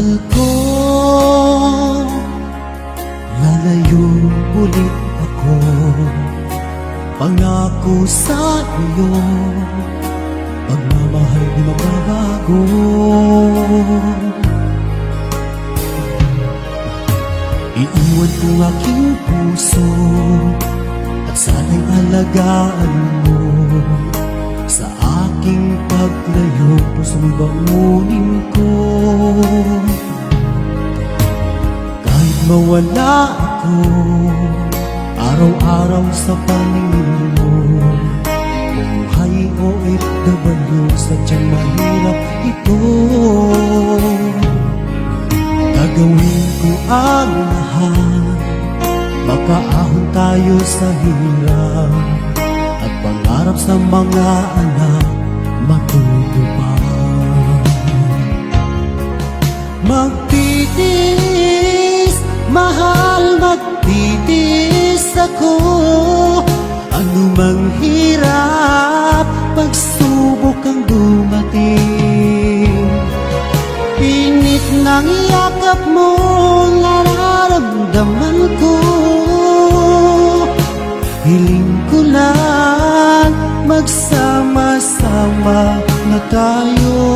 Mahal ko. Lalayo ulit ako. Pangako sa iyo. Pagmamahal di magbabago. Iiwan ko aking puso At sana'y alagaan mo aking paglayo Pusong bangunin ko. Kahit mawala ako Araw-araw sa paningin mo. Buhay o FW Sadyang mahirap ito. Gagawin ko ang lahat Makaahon tayo sa hirap. At pangarap sa mga anak Magtitiis, mahal magtitiis ako. Ano mang hirap, pagsubok ang dumating. Init ng yakap mo, nararamdaman ko. Hiling ko lang, magsama-sama na tayo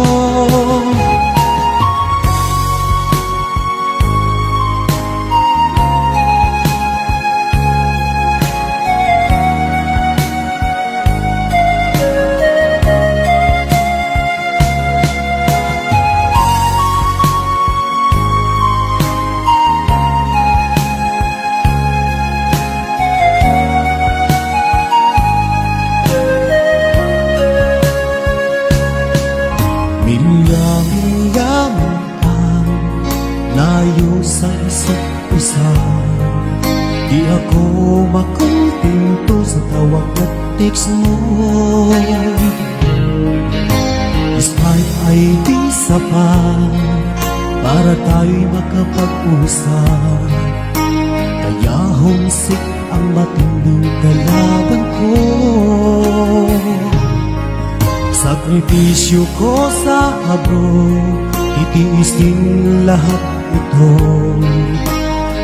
layo sa isa't isa. Di ako makumpinto sa tawag at text mo. Despite ay di sapat Para tayo'y makapag-usap. Kaya homesick ang matinding kalaban ko. Sakripisyo ko sa abroad Itiis din lahat ito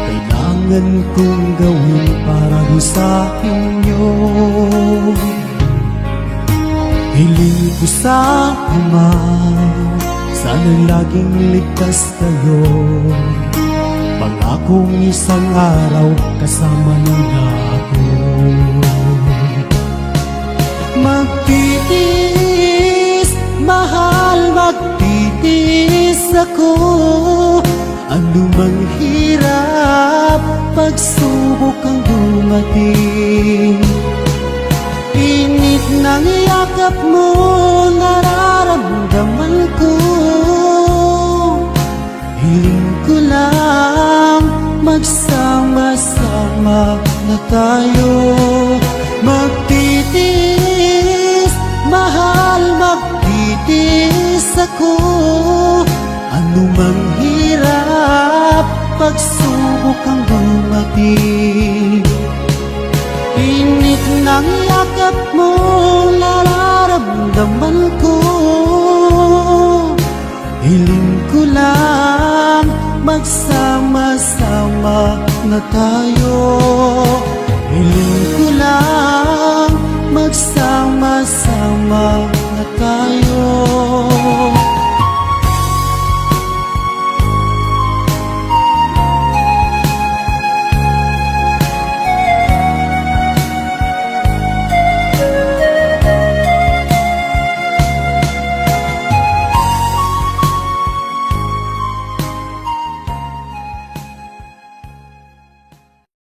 Kailangan kong gawin para sa inyo Hiling ko sa Ama Sana laging ligtas kayo. Pangakong isang araw kasama nila ako Ano mang hirap, pagsubok ang dumating. Init ng yakap mo, nararamdaman ko. Hiling ko lang, magsama-sama na tayo. Magtitiis, mahal magtitiis ako pag-ibig Init ng yakap mo Nararamdaman ko. Hiling ko lang Magsama-sama na tayo. Hiling ko lang Magsama-sama na tayo.